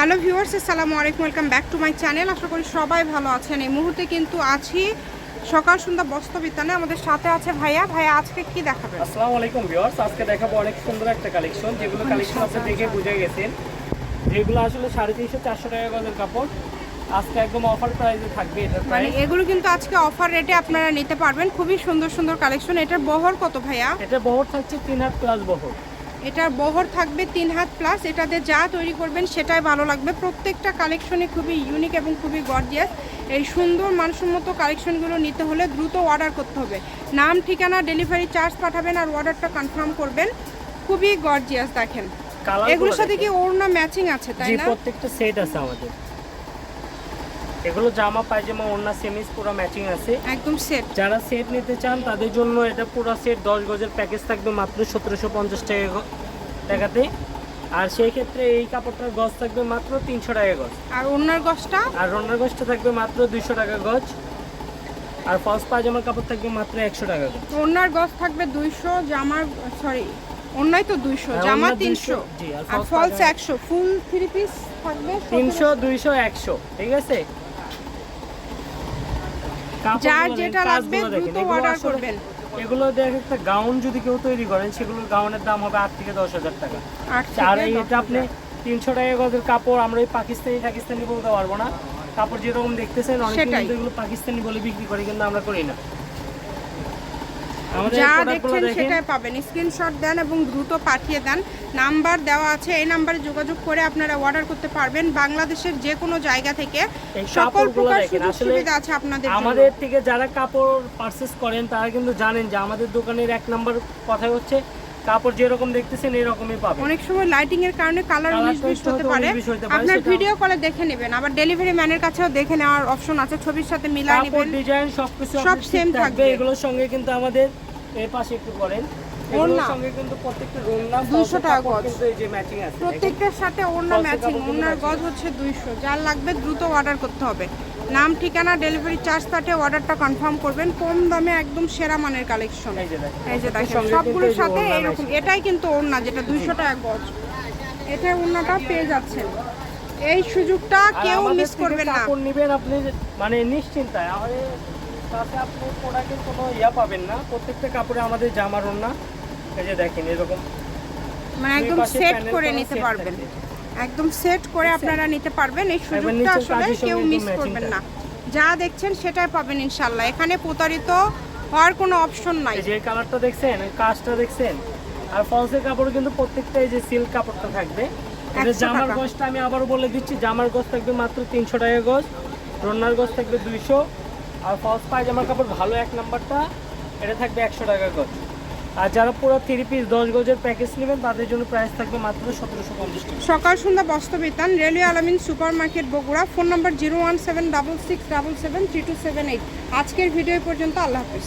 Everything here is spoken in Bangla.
হ্যালো ভিউয়ার্স আসসালামু আলাইকুম welcome back to my channel. আশা করি সবাই ভালো আছেন। এই মুহূর্তে কিন্তু আছি সকাল সন্ধ্যা বস্ত্র বিতানে আমাদের সাথে আছে ভাইয়া। ভাইয়া আজকে কি দেখাবেন? আসসালামু আলাইকুম ভিউয়ার্স। আজকে দেখাবো অনেক সুন্দর একটা কালেকশন। যেগুলো কালেকশন আপনি দেখে বুঝে গেছেন। যেগুলো আসলে সাড়ে তিনশো চারশো টাকা গজের কাপড়। আজকে একদম অফার প্রাইসে থাকবে এটার মানে এগুলো কিন্তু আজকে অফার রেটে আপনারা নিতে পারবেন। খুবই সুন্দর সুন্দর কালেকশন। এটার বহর কত ভাইয়া? এটা বহর থাকছে তিন হাত প্লাস বহর। এটার বহর থাকবে তিন হাত প্লাস এটাতে যা তৈরি করবেন সেটাই ভালো লাগবে। প্রত্যেকটা কালেকশনে খুবই ইউনিক এবং খুবই গর্জিয়াস এই সুন্দর মানসম্মত কালেকশনগুলো নিতে হলে দ্রুত অর্ডার করতে হবে। নাম ঠিকানা ডেলিভারি চার্জ পাঠাবেন আর অর্ডারটা কনফার্ম করবেন। খুবই গর্জিয়াস দেখেন। এগুলোর সাথে কি ওড়না ম্যাচিং আছে তাই না? প্রত্যেকটা সেট আছে আমাদের। এগুলো জামা পায়জামা ওড়না সেমিস পুরো ম্যাচিং আছে। একদম সেট যারা সেট নিতে চান তাদের জন্য এটা পুরো সেট দশ গজের প্যাকেজ থাকবে মাত্র সতেরোশো পঞ্চাশ টাকা টাকাতে। আর সেই ক্ষেত্রে এই কাপড়টার গজ থাকবে মাত্র তিনশো টাকা গজ। আর ওড়নার গছটা আর রন্নার গজটা থাকবে মাত্র দুইশো টাকা গজ। আর ফলস পায়জামার কাপড় থাকবে মাত্র একশো টাকা গজ। ওড়নার গছ থাকবে দুইশো জামার সরি ওড়নাই তো দুইশো হ্যাঁ, জামা ওড়না 200 তিনশো জি, আর ফলস একশো ফুল থ্রি পিস থাকবে? তিনশো দুইশো একশো ঠিক আছে? যার যেটা লাগবে দ্রুত অর্ডার করবেন। এগুলো দেখ একটা গাউন যদি কেউ তৈরি করেন সেগুলোর গাউনের দাম হবে আট থেকে দশ হাজার টাকা। আর এটা আপনি তিনশো টাকা গজের কাপড় আমরা এই পাকিস্তানি টাকিস্তানি বলতে পারব না। কাপড় যেরকম দেখতেছেন অনেক। এগুলো পাকিস্তানি বলে বিক্রি করে কিন্তু আমরা করি না। যা দেখছেন সেটাই পাবেন। স্ক্রিনশট দেন এবং দ্রুত পাঠিয়ে দেন। নাম্বার দেওয়া আছে এই নাম্বারে যোগাযোগ করে আপনারা অর্ডার করতে পারবেন বাংলাদেশের যে কোনো জায়গা থেকে। সকল প্রকার সুযোগ সুবিধা আছে আপনাদের আমাদের থেকে যারা কাপড় পারচেস করেন তারা কিন্তু জানেন যে আমাদের দোকানের এক নাম্বার কথাই হচ্ছে কাপড় যেরকম দেখতেছেন এরকমই পাবেন। অনেক সময় লাইটিং এর কারণে কালার উনিশ হতে পারে। 19 হতে পারে, আপনার ভিডিও কলে দেখে নেবেন। আবার ডেলিভারি ম্যানের কাছেও দেখে নেওয়ার অপশন আছে ছবির সাথে মিলাই কাপড় ডিজাইন সবকিছু সব same থাকবে। এগুলোর সঙ্গে কিন্তু আমাদের এই পাশে একটু করেন। এগুলোর সঙ্গে কিন্তু প্রত্যেকটা রোনা 200 টাকা কিন্তু এই যে ম্যাচিং আছে। প্রত্যেকটার সাথে ওড়না ম্যাচিং ওড়নার গজ হচ্ছে দুইশো। যার লাগবে দ্রুত অর্ডার করতে হবে। নাম ঠিকানা ডেলিভারি চার্জ পাঠিয়ে অর্ডারটা কনফার্ম করবেন। কম দামে একদম সেরা মানের কালেকশন এই যে দেখেন সবগুলোর সাথে এরকম। এটাই কিন্তু ওড়না যেটা দুইশো টাকা গজ। এটা ওড়নাটা পেয়ে যাচ্ছেন। এই সুযোগটা কেউ মিস করবেন না। কাপড় নেবেন আপনি মানে নিশ্চিন্তায়। আমাদের কাছে আপনি প্রোডাক্টের কোনো ইয়া পাবেন না। প্রত্যেকটা কাপড়ে আমাদের জামার ওড়না। এই যে দেখেন এরকম। মানে একদম সেট করে নিতে পারবেন। একদম সেট করে আপনারা নিতে পারবেন। এই সুযোগটা আসলে কেউ মিস করবেন না। যা দেখছেন সেটাই পাবেন ইনশাল্লাহ এখানে প্রতারিত হওয়ার কোনো অপশন নাই। যে কালারটা দেখছেন কাজটা দেখছেন আর ফলসের কাপড় কিন্তু প্রত্যেকটা এই যে সিল্ক কাপড়টা থাকবে। জামার। গজটা আমি আবারও বলে দিচ্ছি জামার গজ থাকবে মাত্র তিনশো টাকা গজ রন্নার গজ থাকবে দুইশো আর ফলস পায়জামার কাপড় ভালো এক নাম্বারটা এটা থাকবে একশো টাকা গজ। আর যারা পুরো থ্রি পিস দশ গজের প্যাকেজ নেবেন, তাদের জন্য প্রাইস থাকবে মাত্র সতেরোশো পঞ্চাশ সকাল, সন্ধ্যা, বস্ত্রবিতান, railway Alamin super market Bogura. Phone number zero one seven double six double seven three two seven eight আজকের ভিডিও পর্যন্ত, আল্লাহ হাফিজ।